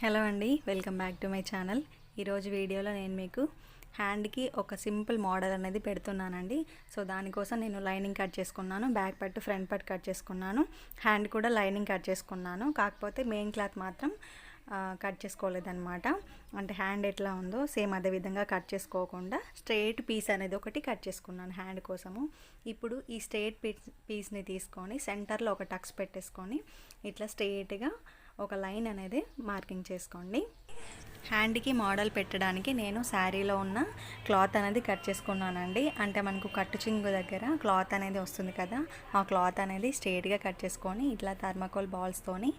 Hello అండి welcome back to my channel. ఈరోజు వీడియోలో నేను మీకు హ్యాండ్కి ఒక సింపుల్ మోడల్ అనేది పెడుతున్నానండి. సో దానికోసం నేను లైనింగ్ కట్ చేసుకున్నాను బ్యాక్ పట్టు ఫ్రంట్ పట్టు కట్ చేసుకున్నాను హ్యాండ్ కూడా లైనింగ్ కట్ చేసుకున్నాను. కాకపోతే మెయిన్ క్లాత్ మాత్రం కట్ చేసుకోలేదన్నమాట. అంటే హ్యాండ్ ఎట్లా ఉందో సేమ్ అదే విధంగా కట్ చేసుకోకుండా స్ట్రెయిట్ పీస్ అనేది ఒకటి కట్ చేసుకున్నాను హ్యాండ్ కోసము. ఇప్పుడు ఈ స్ట్రెయిట్ పీస్ పీస్ని తీసుకొని సెంటర్లో ఒక టక్స్ పెట్టేసుకొని ఇట్లా స్ట్రెయిట్గా ఒక లైన్ అనేది మార్కింగ్ చేసుకోండి. హ్యాండ్కి మోడల్ పెట్టడానికి నేను శారీలో ఉన్న క్లాత్ అనేది కట్ చేసుకున్నానండి. అంటే మనకు కట్టు చింగు దగ్గర క్లాత్ అనేది వస్తుంది కదా ఆ క్లాత్ అనేది స్ట్రేట్గా కట్ చేసుకొని ఇట్లా థర్మాకోల్ బాల్స్తోని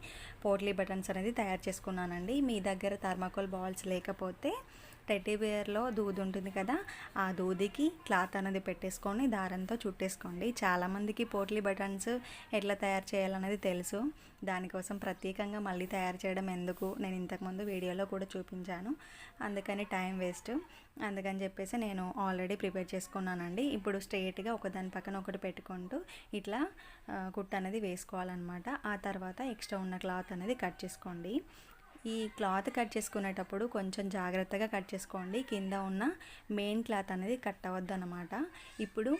పోట్లీ బటన్స్ అనేది తయారు చేసుకున్నానండి. మీ దగ్గర థర్మాకోల్ బాల్స్ లేకపోతే టెడ్డీ బేర్లో దూది ఉంటుంది కదా ఆ దూదికి క్లాత్ అనేది పెట్టేసుకొని దారంతో చుట్టేసుకోండి. చాలామందికి పోట్లీ బటన్స్ ఎట్లా తయారు చేయాలనేది తెలుసు. దానికోసం ప్రత్యేకంగా మళ్ళీ తయారు చేయడం ఎందుకు నేను ఇంతకుముందు వీడియోలో కూడా చూపించాను. అందుకని టైం వేస్ట్. అందుకని చెప్పేసి నేను ఆల్రెడీ ప్రిపేర్ చేసుకున్నానండి. ఇప్పుడు స్ట్రైట్గా ఒకదాని పక్కన ఒకటి పెట్టుకుంటూ ఇట్లా కుట్ట అనేది వేసుకోవాలన్నమాట. ఆ తర్వాత ఎక్స్ట్రా ఉన్న క్లాత్ అనేది కట్ చేసుకోండి. ఈ క్లాత్ కట్ చేసుకునేటప్పుడు కొంచెం జాగ్రత్తగా కట్ చేసుకోండి. కింద ఉన్న మెయిన్ క్లాత్ అనేది కట్ అవ్వద్దు అనమాట ఇప్పుడు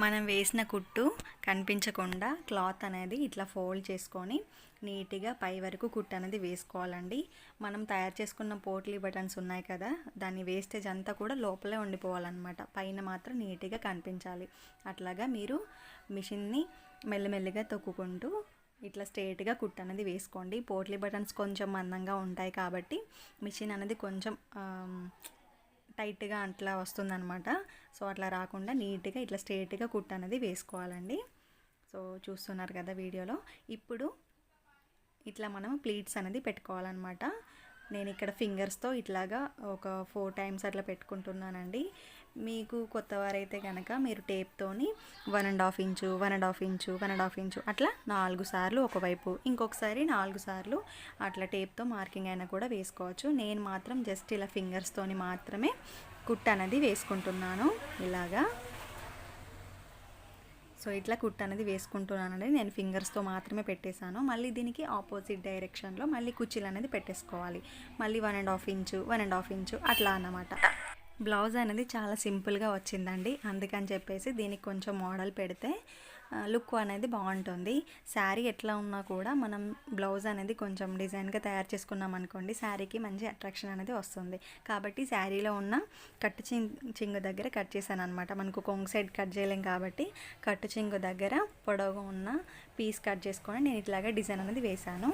మనం వేసిన కుట్టు కనిపించకుండా క్లాత్ అనేది ఇట్లా ఫోల్డ్ చేసుకొని నీట్గా పై వరకు కుట్టు అనేది వేసుకోవాలండి. మనం తయారు చేసుకున్న పోట్లీ బటన్స్ ఉన్నాయి కదా దాని వేస్టేజ్ అంతా కూడా లోపలే ఉండిపోవాలన్నమాట. పైన మాత్రం నీట్గా కనిపించాలి. అట్లాగా మీరు మిషన్ని మెల్లమెల్లగా తొక్కుకుంటూ ఇట్లా స్ట్రేట్గా కుట్ అనేది వేసుకోండి. పోట్లీ బటన్స్ కొంచెం మందంగా ఉంటాయి కాబట్టి మిషన్ అనేది కొంచెం టైట్గా అట్లా వస్తుందన్నమాట. సో అట్లా రాకుండా నీట్గా ఇట్లా స్ట్రేట్గా కుట్ అనేది వేసుకోవాలండి. సో చూస్తున్నారు కదా వీడియోలో. ఇప్పుడు ఇట్లా మనం ప్లీట్స్ అనేది పెట్టుకోవాలన్నమాట. నేను ఇక్కడ ఫింగర్స్తో ఇట్లాగా ఒక ఫోర్ టైమ్స్ అట్లా పెట్టుకుంటున్నానండి. మీకు కొత్త వారైతే కనుక మీరు టేప్తోని one and half inch one and half inch one and half inch అట్లా నాలుగు సార్లు ఒకవైపు. ఇంకొకసారి నాలుగు సార్లు అట్లా టేప్తో మార్కింగ్ అయినా కూడా వేసుకోవచ్చు. నేను మాత్రం జస్ట్ ఇలా ఫింగర్స్తోని మాత్రమే కుట్ అనేది వేసుకుంటున్నాను. ఇలాగా. సో ఇట్లా కుట్ అనేది వేసుకుంటున్నానండి. నేను ఫింగర్స్తో మాత్రమే పెట్టేశాను. మళ్ళీ దీనికి ఆపోజిట్ డైరెక్షన్లో మళ్ళీ కుర్చీలు అనేది పెట్టేసుకోవాలి. మళ్ళీ one and half inch one and half inch అట్లా అన్నమాట. బ్లౌజ్ అనేది చాలా సింపుల్గా వచ్చిందండి. అందుకని చెప్పేసి దీనికి కొంచెం మోడల్ పెడితే లుక్ అనేది బాగుంటుంది. శారీ ఎట్లా ఉన్నా కూడా మనం బ్లౌజ్ అనేది కొంచెం డిజైన్గా తయారు చేసుకున్నాం అనుకోండి శారీకి మంచి అట్రాక్షన్ అనేది వస్తుంది. కాబట్టి శారీలో ఉన్న కట్టు చింగు దగ్గర కట్ చేశాను అనమాట మనకు కొంగు సైడ్ కట్ చేయలేం కాబట్టి కట్టు చింగు దగ్గర పొడవుగా ఉన్న పీస్ కట్ చేసుకొని నేను ఇట్లాగా డిజైన్ అనేది వేశాను.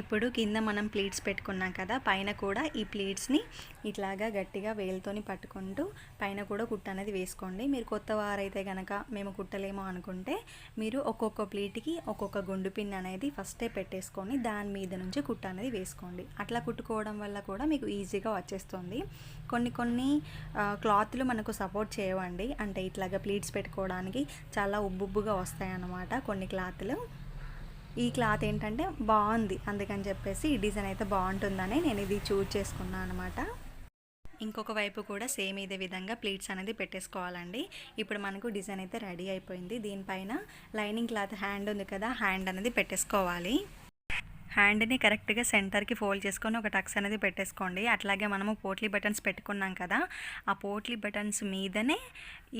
ఇప్పుడు కింద మనం ప్లేట్స్ పెట్టుకున్నాం కదా పైన కూడా ఈ ప్లేట్స్ని ఇట్లాగా గట్టిగా వేలుతోని పట్టుకుంటూ పైన కూడా కుట్ట అనేది వేసుకోండి. మీరు కొత్త వారైతే కనుక మేము కుట్టలేమో అనుకుంటే మీరు ఒక్కొక్క ప్లేట్కి ఒక్కొక్క గుండు పిన్ అనేది ఫస్టే పెట్టేసుకొని దాని మీద నుంచి కుట్ట అనేది వేసుకోండి. అట్లా కుట్టుకోవడం వల్ల కూడా మీకు ఈజీగా వచ్చేస్తుంది. కొన్ని కొన్ని క్లాత్లు మనకు సపోర్ట్ చేయవండి. అంటే ఇట్లాగా ప్లీట్స్ పెట్టుకోవడానికి చాలా ఉబ్బుబ్బుగా వస్తాయి అన్నమాట కొన్ని క్లాత్లు. ఈ క్లాత్ ఏంటంటే బాగుంది. అందుకని చెప్పేసి ఈ డిజైన్ అయితే బాగుంటుందని నేను ఇది చూజ్ చేసుకున్నాను అనమాట ఇంకొక వైపు కూడా సేమ్ ఇదే విధంగా ప్లీట్స్ అనేది పెట్టేసుకోవాలండి. ఇప్పుడు మనకు డిజైన్ అయితే రెడీ అయిపోయింది. దీనిపైన లైనింగ్ క్లాత్ హ్యాండ్ ఉంది కదా హ్యాండ్ అనేది పెట్టేసుకోవాలి. హ్యాండ్ని కరెక్ట్గా సెంటర్కి ఫోల్డ్ చేసుకొని ఒక టక్స్ అనేది పెట్టేసుకోండి. అట్లాగే మనము పోట్లీ బటన్స్ పెట్టుకున్నాం కదా ఆ పోట్లీ బటన్స్ మీదనే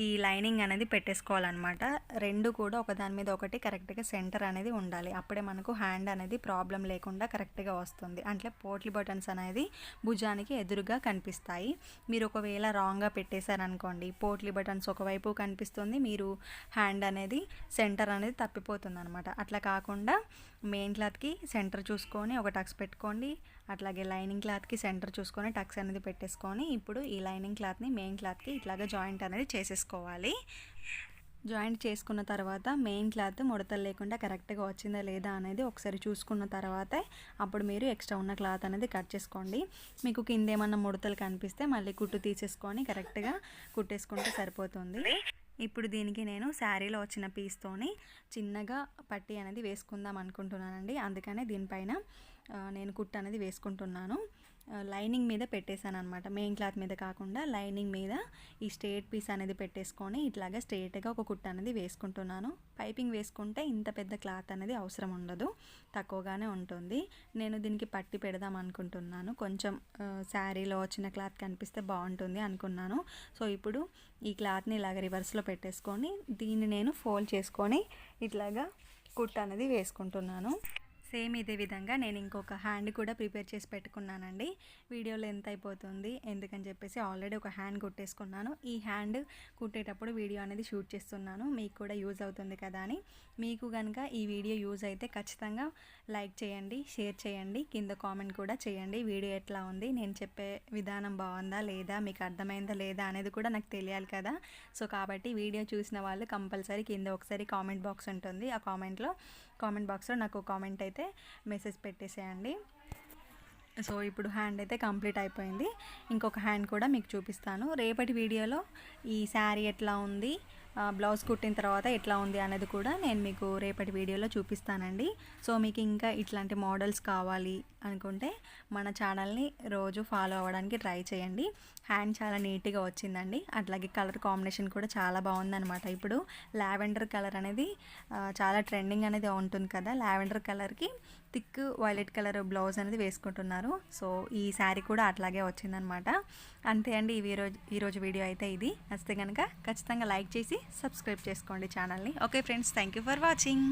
ఈ లైనింగ్ అనేది పెట్టేసుకోవాలన్నమాట. రెండు కూడా ఒకదాని మీద ఒకటి కరెక్ట్గా సెంటర్ అనేది ఉండాలి. అప్పుడే మనకు హ్యాండ్ అనేది ప్రాబ్లం లేకుండా కరెక్ట్గా వస్తుంది. అంటే పోట్లీ బటన్స్ అనేది భుజానికి ఎదురుగా కనిపిస్తాయి. మీరు ఒకవేళ రాంగ్గా పెట్టేశారనుకోండి పోట్లీ బటన్స్ ఒకవైపు కనిపిస్తుంది మీరు హ్యాండ్ అనేది సెంటర్ అనేది తప్పిపోతుంది అనమాట అట్లా కాకుండా మెయిన్ క్లాత్కి సెంటర్ చూసుకొని ఒక టక్స్ పెట్టుకోండి. అట్లాగే లైనింగ్ క్లాత్కి సెంటర్ చూసుకొని టక్స్ అనేది పెట్టేసుకొని ఇప్పుడు ఈ లైనింగ్ క్లాత్ని మెయిన్ క్లాత్కి ఇట్లాగా జాయింట్ అనేది చేసేసుకోవాలి. జాయింట్ చేసుకున్న తర్వాత మెయిన్ క్లాత్ ముడతలు లేకుండా కరెక్ట్గా వచ్చిందా లేదా అనేది ఒకసారి చూసుకున్న తర్వాతే అప్పుడు మీరు ఎక్స్ట్రా ఉన్న క్లాత్ అనేది కట్ చేసుకోండి. మీకు కింద ఏమన్నా ముడతలు కనిపిస్తే మళ్ళీ కుట్టు తీసేసుకొని కరెక్ట్గా కుట్టేసుకుంటే సరిపోతుంది. ఇప్పుడు దీనికి నేను శారీలో వచ్చిన పీస్తోని చిన్నగా పట్టి అనేది వేసుకుందాం అనుకుంటున్నానండి. అందుకనే దీనిపైన నేను కుట్టు అనేది వేసుకుంటున్నాను. లైనింగ్ మీద పెట్టేశాను అనమాట మెయిన్ క్లాత్ మీద కాకుండా లైనింగ్ మీద ఈ స్ట్రేట్ పీస్ అనేది పెట్టేసుకొని ఇట్లాగా స్ట్రేట్గా ఒక కుట్ అనేది వేసుకుంటున్నాను. పైపింగ్ వేసుకుంటే ఇంత పెద్ద క్లాత్ అనేది అవసరం ఉండదు. తక్కువగానే ఉంటుంది. నేను దీనికి పట్టి పెడదాం అనుకుంటున్నాను. కొంచెం శారీలో వచ్చిన క్లాత్ కనిపిస్తే బాగుంటుంది అనుకున్నాను. సో ఇప్పుడు ఈ క్లాత్ని ఇలాగ రివర్స్లో పెట్టేసుకొని దీన్ని నేను ఫోల్డ్ చేసుకొని ఇట్లాగా కుట్ అనేది వేసుకుంటున్నాను. సేమ్ ఇదే విధంగా నేను ఇంకొక హ్యాండ్ కూడా ప్రిపేర్ చేసి పెట్టుకున్నానండి. వీడియోలో ఎంత అయిపోతుంది. ఎందుకని చెప్పేసి ఆల్రెడీ ఒక హ్యాండ్ కుట్టేసుకున్నాను. ఈ హ్యాండ్ కుట్టేటప్పుడు వీడియో అనేది షూట్ చేస్తున్నాను. మీకు కూడా యూజ్ అవుతుంది కదా అని. మీకు కనుక ఈ వీడియో యూజ్ అయితే ఖచ్చితంగా లైక్ చేయండి షేర్ చేయండి కింద కామెంట్ కూడా చేయండి. వీడియో ఎట్లా ఉంది? నేను చెప్పే విధానం బాగుందా లేదా? మీకు అర్థమైందా లేదా అనేది కూడా నాకు తెలియాలి కదా. సో కాబట్టి వీడియో చూసిన వాళ్ళు కంపల్సరీ కింద ఒకసారి కామెంట్ బాక్స్ ఉంటుంది. ఆ కామెంట్లో కామెంట్ బాక్స్లో నాకు కామెంట్ అయితే మెసేజ్ పెట్టేసేయండి. సో ఇప్పుడు హ్యాండ్ అయితే కంప్లీట్ అయిపోయింది. ఇంకొక హ్యాండ్ కూడా మీకు చూపిస్తాను. రేపటి వీడియోలో ఈ శారీ ఎట్లా ఉంది బ్లౌజ్ కుట్టిన తర్వాత ఎట్లా ఉంది అనేది కూడా నేను మీకు రేపటి వీడియోలో చూపిస్తానండి. సో మీకు ఇంకా ఇట్లాంటి మోడల్స్ కావాలి అనుకుంటే మన ఛానల్ని రోజు ఫాలో అవ్వడానికి ట్రై చేయండి. హ్యాండ్ చాలా నీట్గా వచ్చిందండి. అట్లాగే కలర్ కాంబినేషన్ కూడా చాలా బాగుందనమాట ఇప్పుడు లావెండర్ కలర్ అనేది చాలా ట్రెండింగ్ అనేది ఉంటుంది కదా. లావెండర్ కలర్కి థిక్ వైలెట్ కలర్ బ్లౌజ్ అనేది వేసుకుంటున్నారు. సో ఈ శారీ కూడా అట్లాగే వచ్చిందనమాట అంతే అండి. ఈ రోజు ఈరోజు వీడియో అయితే ఇది. నచ్చితే కనుక ఖచ్చితంగా లైక్ చేసి సబ్స్క్రైబ్ చేసుకోండి ఛానల్ని okay friends thank you for watching